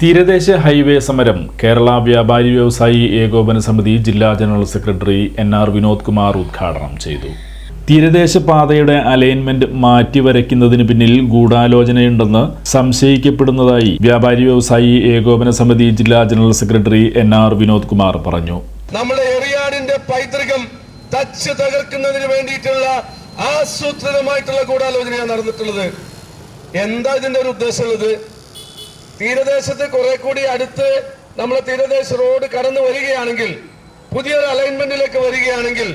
തീരദേശ ഹൈവേ സമരം. കേരള വ്യാപാരി വ്യവസായി ഏകോപന സമിതി ജില്ലാ general secretary N R Vinod Kumar ഉദ്ഘാടനം ചെയ്തു. തീരദേശ പാതയുടെ അലൈൻമെന്റ് മാറ്റിവരയ്ക്കുന്നതിന് പിന്നിൽ ഗൂഢാലോചനയുണ്ടെന്ന് സംശയിക്കപ്പെടുന്നതായി വ്യാപാരി വ്യവസായി ഏകോപന സമിതി ജില്ലാ general secretary N R Vinod Kumar പറഞ്ഞു. നമ്മുടെ എറിയാടിന്റെ പൈതൃകം തച്ച് തകർക്കുന്നതിന് വേണ്ടിയിട്ടുള്ള ആസൂത്രിതമായിട്ടുള്ള ഗൂഢാലോചനയാണ് നടന്നിട്ടുള്ളത്. എന്താ ഇതിന്റെ ഒരു ഉദ്ദേശമുള്ളത് തീരദേശത്ത് കുറെ കൂടി അടുത്ത് നമ്മൾ തീരദേശ റോഡ് കടന്നു വരികയാണെങ്കിൽ പുതിയൊരു അലൈൻമെന്റിലേക്ക് വരികയാണെങ്കിൽ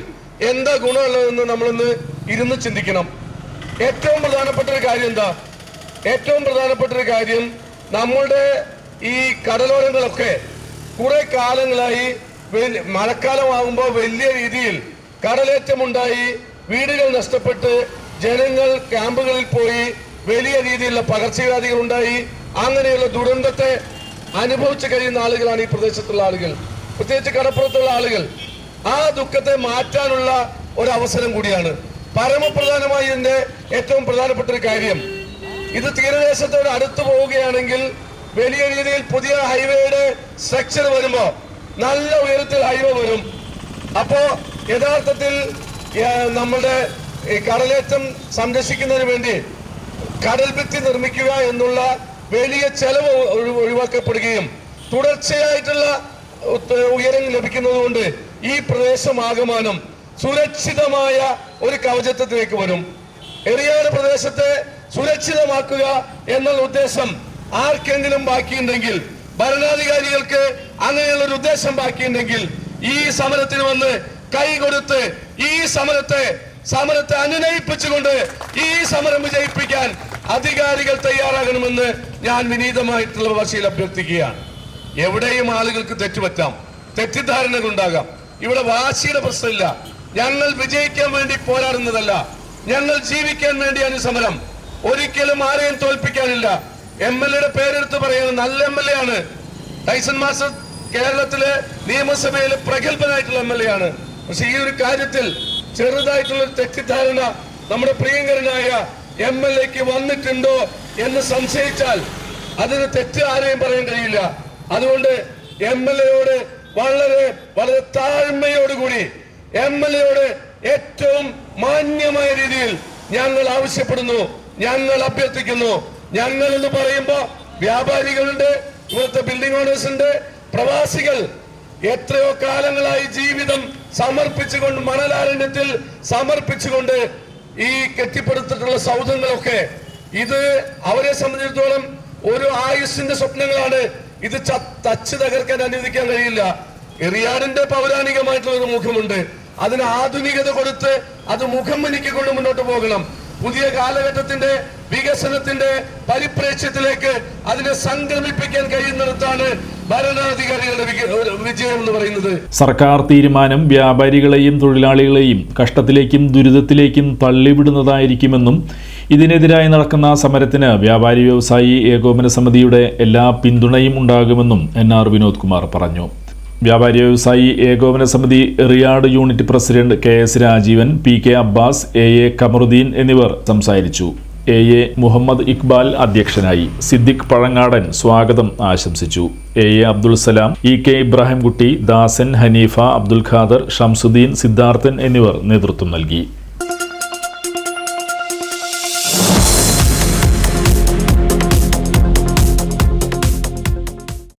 എന്താ ഗുണമുള്ളതെന്ന് നമ്മളൊന്ന് ഇരുന്ന് ചിന്തിക്കണം. ഏറ്റവും പ്രധാനപ്പെട്ട ഒരു കാര്യം എന്താ? ഏറ്റവും പ്രധാനപ്പെട്ട ഒരു കാര്യം നമ്മളുടെ ഈ കടലോരങ്ങളൊക്കെ കുറെ കാലങ്ങളായി മഴക്കാലമാകുമ്പോൾ വലിയ രീതിയിൽ കടലേറ്റമുണ്ടായി വീടുകൾ നഷ്ടപ്പെട്ട് ജനങ്ങൾ ക്യാമ്പുകളിൽ പോയി വലിയ രീതിയിലുള്ള പകർച്ചവ്യാധികൾ ഉണ്ടായി അങ്ങനെയുള്ള ദുരന്തത്തെ അനുഭവിച്ചു കഴിയുന്ന ആളുകളാണ് ഈ പ്രദേശത്തുള്ള ആളുകൾ. പ്രത്യേകിച്ച് കടപ്പുറത്തുള്ള ആളുകൾ. ആ ദുഃഖത്തെ മാറ്റാനുള്ള ഒരു അവസരം കൂടിയാണ്. പരമപ്രധാനമായി ഇതിന്റെ ഏറ്റവും പ്രധാനപ്പെട്ട ഒരു കാര്യം. ഇത് തീരദേശത്തോട് അടുത്തു പോവുകയാണെങ്കിൽ വലിയ രീതിയിൽ പുതിയ ഹൈവേയുടെ സ്ട്രക്ചർ വരുമ്പോ നല്ല ഉയരത്തിൽ ഹൈവേ വരും. അപ്പോ യഥാർത്ഥത്തിൽ നമ്മുടെ കടലേറ്റം സംരക്ഷിക്കുന്നതിന് വേണ്ടി കടൽഭിത്തി നിർമ്മിക്കുക എന്നുള്ള വലിയ ചെലവ് ഒഴി- ഒഴിവാക്കപ്പെടുകയും തുടർച്ചയായിട്ടുള്ള ഉയരം ലഭിക്കുന്നതുകൊണ്ട് ഈ പ്രദേശമാകമാനം സുരക്ഷിതമായ ഒരു കവചത്വത്തിലേക്ക് വരും. എറിയാട് പ്രദേശത്തെ സുരക്ഷിതമാക്കുക എന്നുള്ള ഉദ്ദേശം ആർക്കെങ്കിലും ബാക്കിയുണ്ടെങ്കിൽ ഭരണാധികാരികൾക്ക് അങ്ങനെയുള്ള ഒരു ഉദ്ദേശം ബാക്കിയുണ്ടെങ്കിൽ ഈ സമരത്തിന് വന്ന് കൈ കൊടുത്ത് ഈ സമരത്തെ സമരത്തെ അനുനയിപ്പിച്ചുകൊണ്ട് ഈ സമരം വിജയിപ്പിക്കാൻ അധികാരികൾ തയ്യാറാകണമെന്ന് ഞാൻ വിനീതമായിട്ടുള്ള ഭാഷയിൽ അഭ്യർത്ഥിക്കുകയാണ്. എവിടെയും ആളുകൾക്ക് തെറ്റുപറ്റാം. തെറ്റിദ്ധാരണകൾ ഉണ്ടാകാം ഇവിടെ വാശിയുടെ പ്രശ്നമില്ല. ഞങ്ങൾ വിജയിക്കാൻ വേണ്ടി പോരാടുന്നതല്ല. ഞങ്ങൾ ജീവിക്കാൻ വേണ്ടിയാണ് സമരം ഒരിക്കലും ആരെയും തോൽപ്പിക്കാനില്ല. എം എൽ എയുടെ പേരെടുത്ത് പറയുന്നത് നല്ല എം എൽ എ ആണ്. ടൈസൺ മാസ്റ്റർ കേരളത്തിലെ നിയമസഭയിലെ പ്രഗത്ഭനായിട്ടുള്ള എം എൽ എ ആണ്. പക്ഷെ ഈ ഒരു കാര്യത്തിൽ ചെറുതായിട്ടുള്ള തെറ്റിദ്ധാരണ നമ്മുടെ പ്രിയങ്കരനായ എം എൽ എക്ക് വന്നിട്ടുണ്ടോ എന്ന് സംശയിച്ചാൽ അതിന് തെറ്റ് ആരെയും പറയാൻ കഴിയില്ല. അതുകൊണ്ട് എം എൽ എയോട് വളരെ വളരെ താഴ്മയോടുകൂടി എം എൽ എയോട് ഏറ്റവും മാന്യമായ രീതിയിൽ ഞങ്ങൾ ആവശ്യപ്പെടുന്നു ഞങ്ങൾ അഭ്യർത്ഥിക്കുന്നു. ഞങ്ങൾ എന്ന് പറയുമ്പോ വ്യാപാരികളുണ്ട് ഇവിടുത്തെ ബിൽഡിംഗ് ഓണേഴ്സ് ഉണ്ട് പ്രവാസികൾ. എത്രയോ കാലങ്ങളായി ജീവിതം സമർപ്പിച്ചുകൊണ്ട് മണലാരണ്യത്തിൽ സമർപ്പിച്ചുകൊണ്ട് ഈ കെട്ടിപ്പടുത്തിട്ടുള്ള സൗധങ്ങളൊക്കെ. ഇത് അവരെ സംബന്ധിച്ചിടത്തോളം ഒരു ആയുസിന്റെ സ്വപ്നങ്ങളാണ്. ഇത് തച്ച് തകർക്കാൻ അനുവദിക്കാൻ കഴിയില്ല. എറിയാടിന്റെ പൗരാണികമായിട്ടുള്ള ഒരു മുഖമുണ്ട്. അതിന് ആധുനികത കൊടുത്ത് അത് മുഖം മനിക്കൊണ്ട് മുന്നോട്ട് പോകണം. പുതിയ കാലഘട്ടത്തിന്റെ വികസനത്തിന്റെ പരിപ്രേക്ഷ്യത്തിലേക്ക് അതിനെ സംക്രമിപ്പിക്കാൻ കഴിയുന്നിടത്താണ് സർക്കാർ തീരുമാനം വ്യാപാരികളെയും തൊഴിലാളികളെയും കഷ്ടത്തിലേക്കും ദുരിതത്തിലേക്കും തള്ളിവിടുന്നതായിരിക്കുമെന്നും ഇതിനെതിരായി നടക്കുന്ന സമരത്തിന് വ്യാപാരി വ്യവസായി ഏകോപന സമിതിയുടെ എല്ലാ പിന്തുണയും ഉണ്ടാകുമെന്നും എൻ ആർ വിനോദ് കുമാർ പറഞ്ഞു. വ്യാപാരി വ്യവസായി ഏകോപന സമിതി റിയാഡ് unit president K S Rajeevan P K Abbas A A Kamaruddin എന്നിവർ സംസാരിച്ചു. എ. എ. മുഹമ്മദ് ഇക്ബാൽ അധ്യക്ഷനായി സിദ്ദിഖ് പഴങ്ങാടൻ സ്വാഗതം ആശംസിച്ചു. A. A. Abdul Salam E. K. Ibrahimkutty Dasan Hanifa Abdul Khader Shamsuddin Siddharthan എന്നിവർ നേതൃത്വം നൽകി.